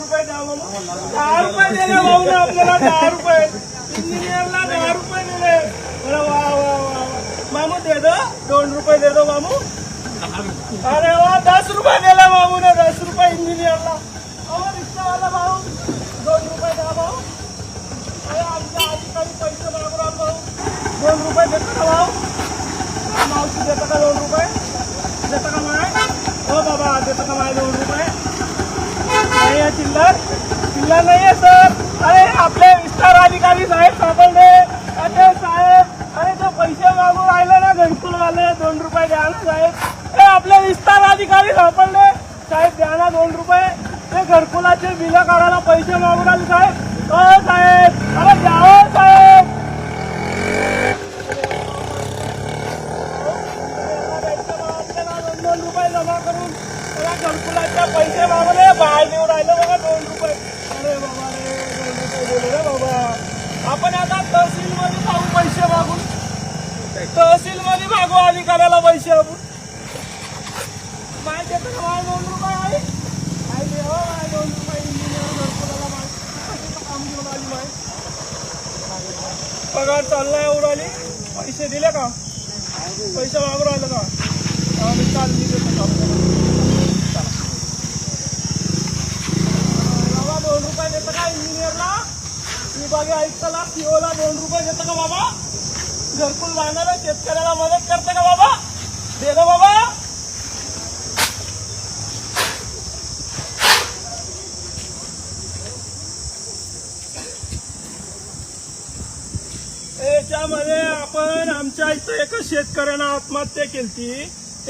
दहा रुपये दिले भाऊ ना आपल्याला दहा रुपये इंजिनियरला दहा रुपये दिले वा वा वा मामू दे दो दोन रुपये दे दो मामू अरे वा दस रुपये दिला भाऊ ने दस रुपये इंजिनियरला अहो रिक्षावाला भाऊ दोन रुपये द्या भाऊ अरे आमच्या अधिकारी पैसे मागू भाऊ दोन रुपये देतो का भाऊ. मावशी देता का दोन रुपये? देता का माय? हो बाबा देतो तर माय दोन रुपये नाही आहे चिल्लर. चिल्लर नाही आहे सर. अरे आपले विस्तार अधिकारी साहेब सापडले. अरे साहेब. अरे ते पैसे मागून राहिले ना घरकुल दोन रुपये द्या ना साहेब. हे आपले विस्तार अधिकारी सापडले. साहेब द्या ना दोन रुपये. ते घरकुलाचे बिलं काढायला पैसे मागून राहिले साहेब. हो साहेब. अरे द्यावं हो साहेब आपल्याला दोन दोन रुपये जमा करून त्याला घरकुलाच्या पैसे मागवले. बाहेर देऊ राहिले बघा दोन रुपये. अरे बाबा रे दोन रुपये दिले रे बाबा. आपण आता तहसील मध्ये जाऊ पैसे मागून. तहसील मध्ये मागू अधिकाऱ्याला पैसे आपण. माहिती आहे का? मला दोन रुपये आहे. माहिती हो आहे दोन रुपये इंजिनियर घरकुलाला माहिती काम घेऊन आली माहिती पगार चाललाय उडाली पैसे दिले का? पैसे मागू राहिले का? चाल मी देतो का बाबा दोन रुपये देतं का इंजिनियरला विभागीय आयुक्ताला सीओला दोन रुपये देतं का बाबा घरकुल बांधायला शेतकऱ्याला मदत करते का बाबा दे गं बाबा याच्यामध्ये आपण आमच्या इथं एका शेतकऱ्यानं आत्महत्या केली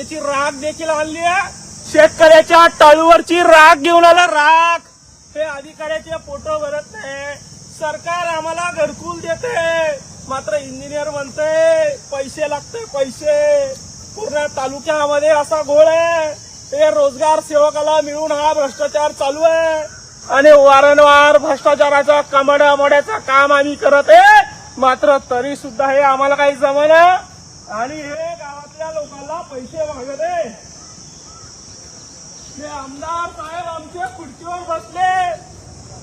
त्याची राग देखील आणली आहे. शेतकऱ्याच्या टाळूवरची राग घेऊन आला राग हे अधिकाऱ्याचे फोटो भरत नाही. सरकार आम्हाला घरकुल देते. मात्र इंजिनियर म्हणते पैसे लागते पैसे. पूर्ण तालुक्यामध्ये असा घोळ आहे. हे रोजगार सेवकाला मिळून हा भ्रष्टाचार चालू आहे. आणि वारंवार भ्रष्टाचाराचा कमड्या मोड्याचं काम आम्ही करत आहे. मात्र तरी सुद्धा हे आम्हाला काही जमना. आणि हे पैसे मागत आहे आमदार साहेब आमच्या खुर्चीवर बसले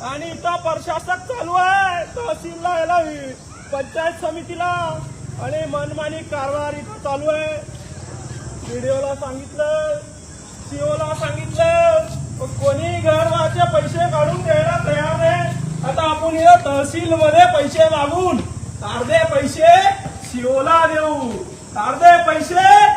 आणि इथं प्रशासक चालू आहे. तहसीलला याला पंचायत समितीला. आणि मनमानी कारभार इथं चालू आहे. व्हिडिओला सांगितलं. सीओला सांगितलं. कोणी घरचे पैसे काढून द्यायला तयार नाही. आता आपण या तहसील मध्ये पैसे मागून अर्धे पैसे सीओला देऊ. अर्धे पैसे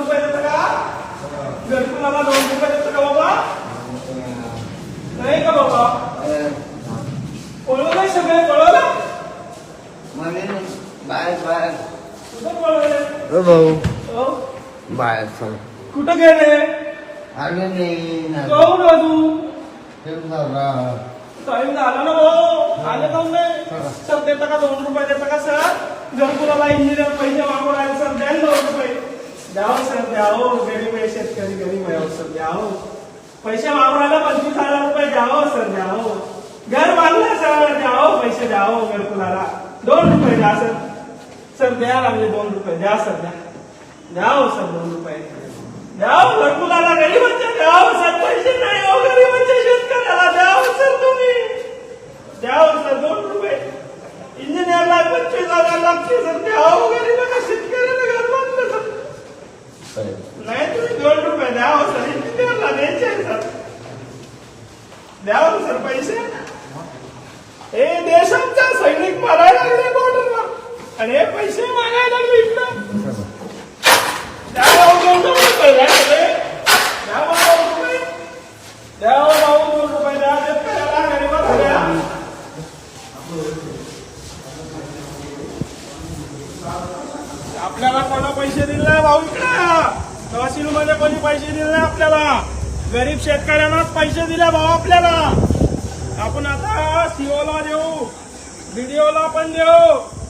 भाऊ? बाहेर चल. कुठं गेले? आलो नाही. ना. जाऊ ना तू. ठेव नवरा. टाइम झाला ना भाऊ. आले जाऊन नाही सर देता का दोन रुपये? देता का सर? घरकुलाला इंजिनियर पैसे मागून राहिले सर द्या दोन रुपये. द्यावं सर द्यावं. गरीब आहे शेतकरी गरीब आहे सर द्यावं. पैसे राहिला पंचवीस हजार रुपये द्यावं सर द्यावं. घर बांधलं सर द्यावं. पैसे द्यावं घरकुलाला दोन रुपये द्या सर. सर द्या लागले दोन रुपये. द्या सर द्या. द्या हो सर दोन रुपये. द्यावं घरकुलाला हो गरीबांच्या द्यावं हो सर पैसे नाही हो गरीबांच्या शेतकऱ्याला. द्यावं हो सर तुम्ही. द्यावं सर दोन रुपये. इंजिनियरला पंचवीस हजार लागते सर. द्यावं गरीबांना शेतकऱ्याला घर बांधलं सर. नाही तुम्ही दोन रुपये द्यावं सर. इंजिनियरला द्यायचे आहे, सर. द्यावं सर पैसे. हे देशांचा सैनिक मारायला लागले अरे पैसे मागायला लागले इकडं द्या भाऊ भाऊ शेतकऱ्याला आपल्याला कोणा पैसे दिले भाऊ इकडे. तहसील मध्ये कोणी पैसे दिले आपल्याला. गरीब शेतकऱ्यांनाच पैसे दिले भाऊ आपल्याला. आपण आता सीओला देऊ. बीडीओला पण देऊ.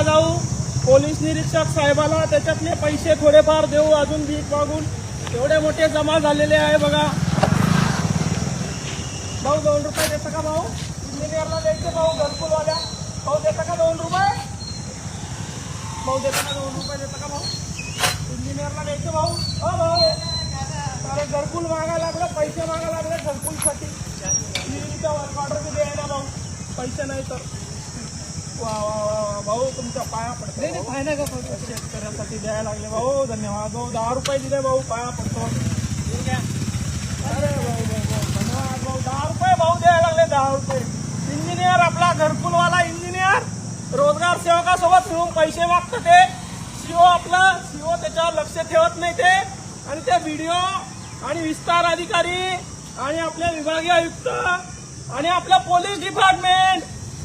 भेटायला जाऊ. पोलीस निरीक्षक साहेबाला त्याच्यातले पैसे थोडेफार देऊ. अजून भीक मागून. एवढे मोठे जमा झालेले आहे बघा. भाऊ दोन रुपये देतं का भाऊ? इंजिनियरला द्यायचे भाऊ घरकुलवाल्या. भाऊ देता का दोन रुपये? भाऊ देता का दोन रुपये देता का भाऊ? इंजिनियरला द्यायचे भाऊ. हो भाऊ. अरे घरकुल मागायला लागलं पैसे मागा लागले घरकुलसाठी. ऑर्डर बी द्यायला भाऊ. पैसे नाही तर. वा वा वा भाऊ तुमच्या पाया पडतो. नाही फायदा का शेतकऱ्यासाठी द्यायला लागले. भाऊ धन्यवाद. भाऊ दहा रुपये दिले भाऊ पाया पडतो. ठीक आहे अरे भाऊ भाऊ भाऊ धन्यवाद भाऊ. दहा रुपये भाऊ द्यायला लागले दहा रुपये. इंजिनियर आपला घरकुलवाला इंजिनियर. रोजगार सेवकासोबत मिळून पैसे मागतं ते. सीओ आपला सीओ त्याच्यावर लक्ष ठेवत नाही ते. आणि ते व्हिडिओ आणि विस्तार अधिकारी आणि आपले विभागीय आयुक्त आणि आपलं पोलीस डिपार्टमेंट.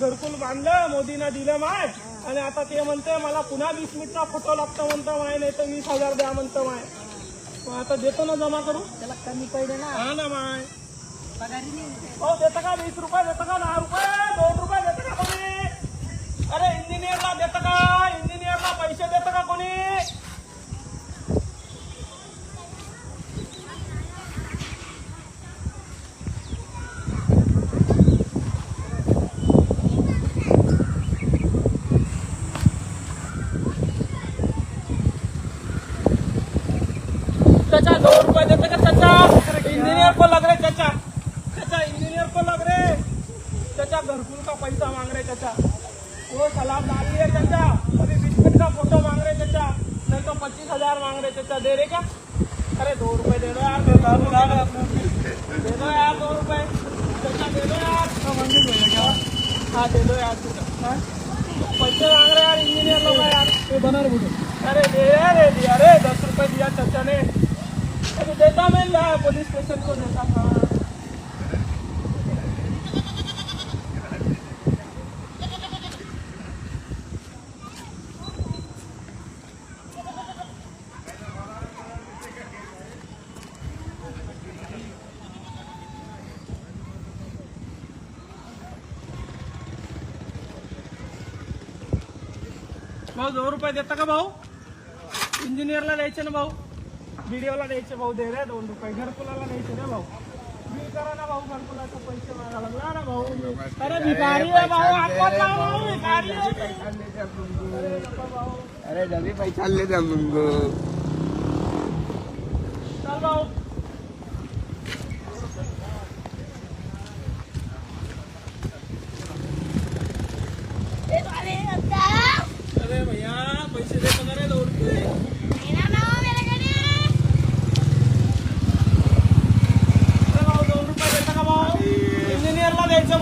घरकुल बांधलं मोदीनं दिलं माय. आणि आता ते म्हणते मला पुन्हा वीस मिनिटचा फोटो लागतो म्हणतो माय नाही तर वीस हजार द्या म्हणतो माय. मग आता देतो ना जमा करू त्याला कमी पडले ना. हा ना माय. हो देतं का वीस रुपये देतं का दहा रुपये दोन रुपये देतं का कोणी? अरे इंजिनियरला देतं का? इंजिनियरला पैसे देतं का कोणी? को लग रहे चाचा? चाचा इंजीनियर को लग रहे? चाचा घरकुल का पैसा मांग रहे चाचा। वो सलाम डाल दिए चाचा। अभी बिस्किट का फ़ोटो मांग रहे चाचा। नहीं तो पच्चीस हज़ार मांग रहे चाचा। दे रहे क्या? अरे दो रुपए दे दो यार दे दो यार दो रुपए। चाचा दे दो यार। हाँ दे दो यार चाचा। हाँ? पैसे मांग रहे यार इंजीनियर लोग यार। बना रहे अरे दे दिया। अरे दस रुपए दिया चाचा ने। अरे देता मैं ला पुलिस स्टेशन को देता हाँ भाऊ दोन रुपये देता का भाऊ? इंजिनियरला द्यायचे ना भाऊ? व्हिडिओला द्यायचे भाऊ दे रे दोन रुपये. घरकुलाला द्यायचे ना भाऊ. बिल करा ना भाऊ घरकुलाचे पैसे मागा लागला ना भाऊ. अरे भिकारी आहे भाऊ. आपण भाऊ भिकारी. अरे डबे पैसे चालले जा मग चल भाऊ. अरे भैया पैसे दे का रे दोन रुपये अरे भाऊ दोन रुपये देता का भाऊ इंजिनियरला द्यायचं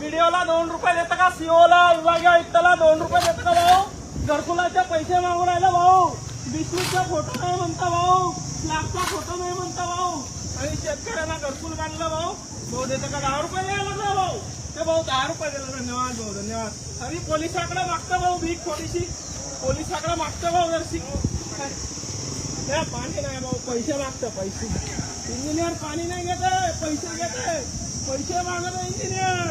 व्हिडिओला दोन रुपये देतं का? सीओला विभागीय आयुक्ताला दोन रुपये देतं का भाऊ? घरकुलाचे पैसे मागून राहिला भाऊ. बिस्मिटचा फोटो नाही म्हणता भाऊ. स्लॅबचा फोटो नाही म्हणता भाऊ. आणि शेतकऱ्यांना घरकुल काढलं भाऊ. भाऊ देतं का दहा रुपये द्यायला लागला भाऊ? ते भाऊ दहा रुपये दिला धन्यवाद भाऊ धन्यवाद. आणि पोलिसाकडे मागतं भाऊ भीक थोडीशी. पोलिसाकडे मागतं भाऊ जरशी. त्या पाणी नाही भाऊ पैसे मागतं पैसे. इंजिनियर पाणी नाही घेत पैसे घेत पैसे मागत इंजिनियर.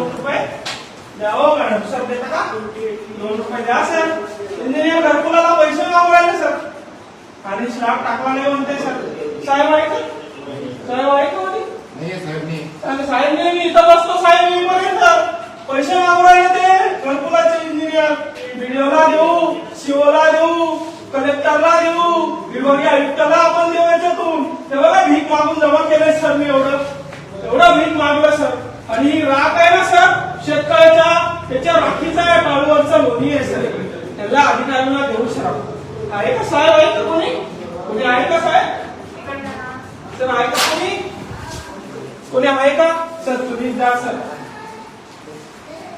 दोन रुपये द्या हो मॅडम. सर देता का? दोन रुपये द्या सर. इंजिनियर घरकुलाला पैसे मागू राहिले सर. आणि स्लॅब टाकला नाही म्हणते सर. साहेब आहे का साहेब आहे का म्हणे? आणि साहेब नाही मी इथं बसतो साहेब मी पर्यंत पैसे मागू राहिले ते घरकुलाचे इंजिनियर व्हिडिओला देऊ शिवला देऊ कलेक्टरला देऊ विभागीय आयुक्ताला आपण देऊ याच्यातून ते बघा भीक मागून जमा केले सर मी एवढं? एवढं भीक मागलं सर. आणि राग राख आहे ना सर शेतकऱ्याच्या त्याच्या राखीचा आहे टाळूवरचा लोणी आहे सर. त्याला अधिकाऱ्यांना देऊ सर आहे का साहेब? आहे का कोणी? कोणी आहे का साहेब? सर आहे का कोणी? कोणी आहे का? सर तुम्ही द्या सर.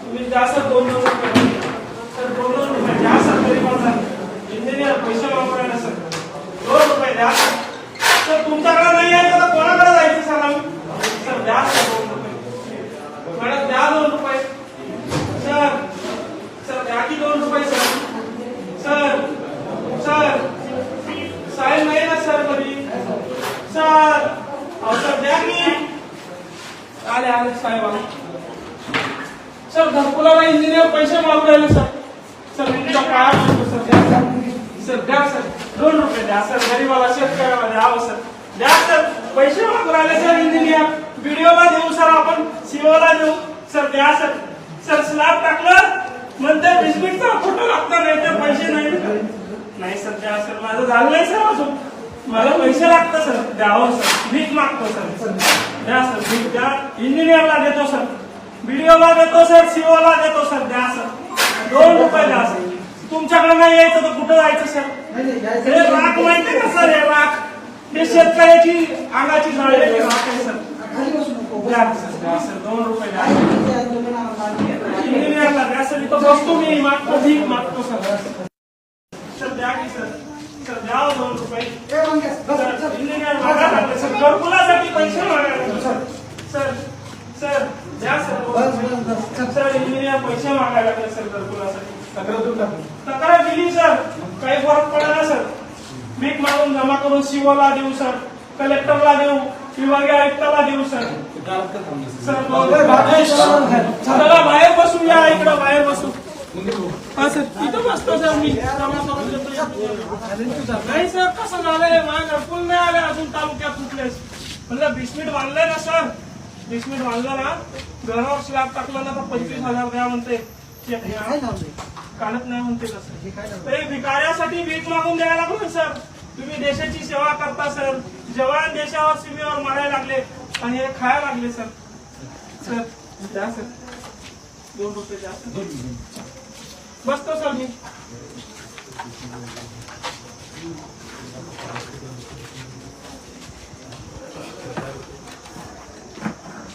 तुम्ही द्या सर दोन दोन रुपये. सर दोन दोन रुपये द्या सर तरी पण सर. इंजिनियर पैसे वापरायला सर. दोन रुपये द्या सर तुमच्याकडे नाही आहे तर कोणाकडे जायचं सर आम्ही? सर द्या सर दोन मॅडम द्या दोन रुपये. सर सर द्या की दोन रुपये सर. Sir sir. साहेब नाही ना सर कधी सर अहो सर द्या की. आले आले साहेब आले. सर घरकुलाला इंजिनियर पैसे मागू राहिले सर. सर मी तुझ्या पाया सर द्या सर. सर द्या सर. दोन रुपये द्या सर. गरीबाला शेतकऱ्याला द्यावं हो, सर. द्या सर पैसे मागू राहिले सर इंजिनियर. व्हिडिओला देऊ सर आपण. सीओला देऊ. सर द्या सर. सर स्लॅब टाकलं. म्हणते बिस्किटचा फोटो लागतो नाही तर पैसे नाही. नाही सर द्या सर. माझं झालं नाही सर अजून. मला पैसे लागतं सर. द्यावं सर. भीक मागतो सर. द्या सर. भीक द्या. इंजिनियरला देतो सर. व्हिडिओला देतो सर. सीओला देतो सर. द्या सर. दोन रुपये द्या सर. तुमच्याकडे नाही यायचं तर कुठं जायचं सर? हे राख माहिती का सर? हे राख हे शेतकऱ्याची अंगाची राख आहे. सर द्या सर द्या सर दोन रुपये द्या. द्या सर इथं बसतो मी मागतो भीक मागतो सर सर द्या की सर. सर द्या हो दोन रुपये. सर इंजिनियर मागायला लागले सर घरकुलासाठी पैसे मागायला लागले सर सर. सर द्या सर. दोन रुपये. सर इंजिनियर पैसे मागायला लागले सर घरकुलासाठी. तक्रार दिली सर. काही फरक पडला सर. भीक मागून जमा करून शिवला देऊ सर. कलेक्टरला देऊ विभागीय आयुक्ताला देऊ सर. सर चला बाहेर बसू या इकडं बाहेर बसू हा सर इथं बसतो सर मी. जमा करून देतो नाही सर कसं झालंय माझ्या घरकुल नाही आले अजून तालुक्यात कुठले म्हणलं बिस्मिट बांधलंय ना सर? बिस्मिट बांधलं ना? घरावर स्लॅब टाकलं ना तर पंचवीस हजार द्या म्हणते. काढत नाही म्हणते कसं भिकाऱ्यासाठी भीक मागून द्यायला लागलो सर. तुम्ही देशाची सेवा करता सर. जवान देशावर सीमेवर मारायला लागले आणि हे खायला लागले सर. सर द्या सर. दोन रुपये द्या सर. बसतो सर मी.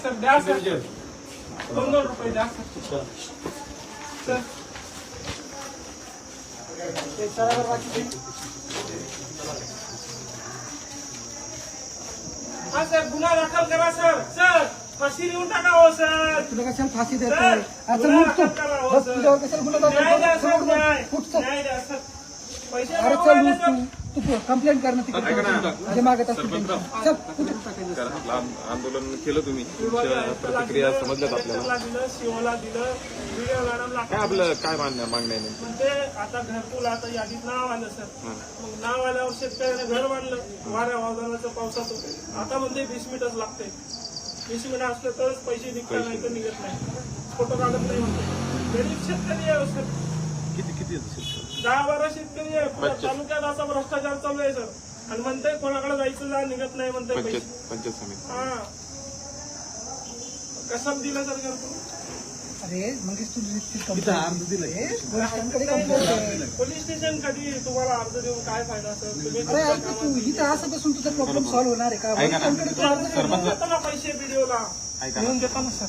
सर द्या सर. दोन दोन रुपये द्या सर. सर. हा सर गुन्हा दाखल करा सर सर फाशी देऊन टाका हो सर तुला कशाला फाशी देतो सर, आता गुन्हा. दाखल करा हो, बस सर. तुझ्यावर कशाला गुन्हा दाखल न्याय द्या करतो? सर समोर न्याय बस. उठ चल. न्याय द्या सर पैसे अरे चल उठ तू कंप्लेंट कर ना. तिकडे मागत असतील. कारण आंदोलन केलं तुम्ही. प्रतिक्रिया दिलं, समजल्यात आपल्याला. कलेक्टरला दिलं काय आपलं काय मान्य मागण्या? म्हणते आता घरकुल आता यादीत नाव आलं सर. मग नाव आल्यावर शेतकऱ्याने घर बांधलं. वाऱ्या वादळाचं पावसाचं आता म्हणते वीस मिनिटच लागते. वीस मिनिट असलं तरच पैसे निघतात नाही तर निघत नाही. फोटो काढत नाही म्हणते. गरीब शेतकरी आहे सर. किती किती? दहा बारा शेतकरी आहे. पुऱ्या अच्छा. तालुक्यात असा भ्रष्टाचार चालू आहे सर. आणि म्हणते कोणाकडे जायचं जा निघत नाही म्हणते पंचायत पंचायत समिती. हा. कसं दिलं सर घरकुल अरे मंगेश तू वरिष्ठांकडे complaint आहे. पोलीस स्टेशन कधी तुम्हाला अर्ज देऊन काय फायदा सर? तुम्ही अरे ऐक ना तू इथं असं बसून तुझा प्रॉब्लेम सॉल्व्ह होणार आहे का? वरिष्ठांकडे तू अर्ज कर. देऊन देतो ना पैसे व्हिडिओला ऐका देऊन देतो ना सर.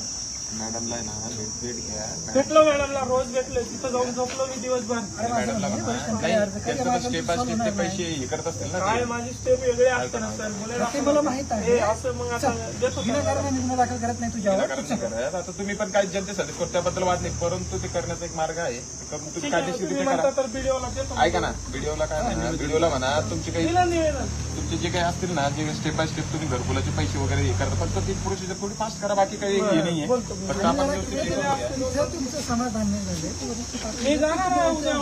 मॅडमला आहे ना भेट भेट घ्या. भेटलो मॅडमला रोज भेटलो तिथं जाऊन झोपलो मी दिवसभर. त्यांचं माझं स्टेप बाय स्टेप ते. पैसे हे करत असतील ना काय माझी स्टेप वेगळी असते ना सर बोलायला ते मला माहीत आहे. हे असं मग आता देतो सर. विनाकारण गुन्हा दाखल करत नाही तुझ्यावर. विनाकारण नाही करत. आता तुम्ही पण काही जनतेसाठी करतो त्याबद्दल वाद नाही परंतु ते करण्याचा एक मार्ग आहे. ते करून तुम्ही ठीक आहे, कायदेशीर तुम्ही रित्या म्हणता करा. तर व्हिडिओला देतो ऐका ना व्हिडिओला काय म्हणा व्हिडिओला म्हणा तुमची काही दिलं निवेदन तुमचे जे काही असतील ना जे स्टेप बाय स्टेप तुम्ही घरकुलाचे पैसे वगैरे हे करता फक्त ती प्रोसिजर थोडी फास्ट करा बाकी काही हे नाहीये. आपण तुमचं समाधान नाही झालं मी जाणार आहे उद्या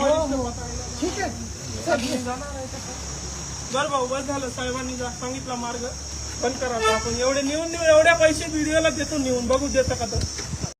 ठीक आहे. सर, बरं भाऊ बस झालं. साहेबांनी सांगितला मार्ग. बंद करा. आपण एवढे नेऊन नेऊन एवढ्या पैसे व्हिडिओला देतो नेऊन. बघू देतं का तर.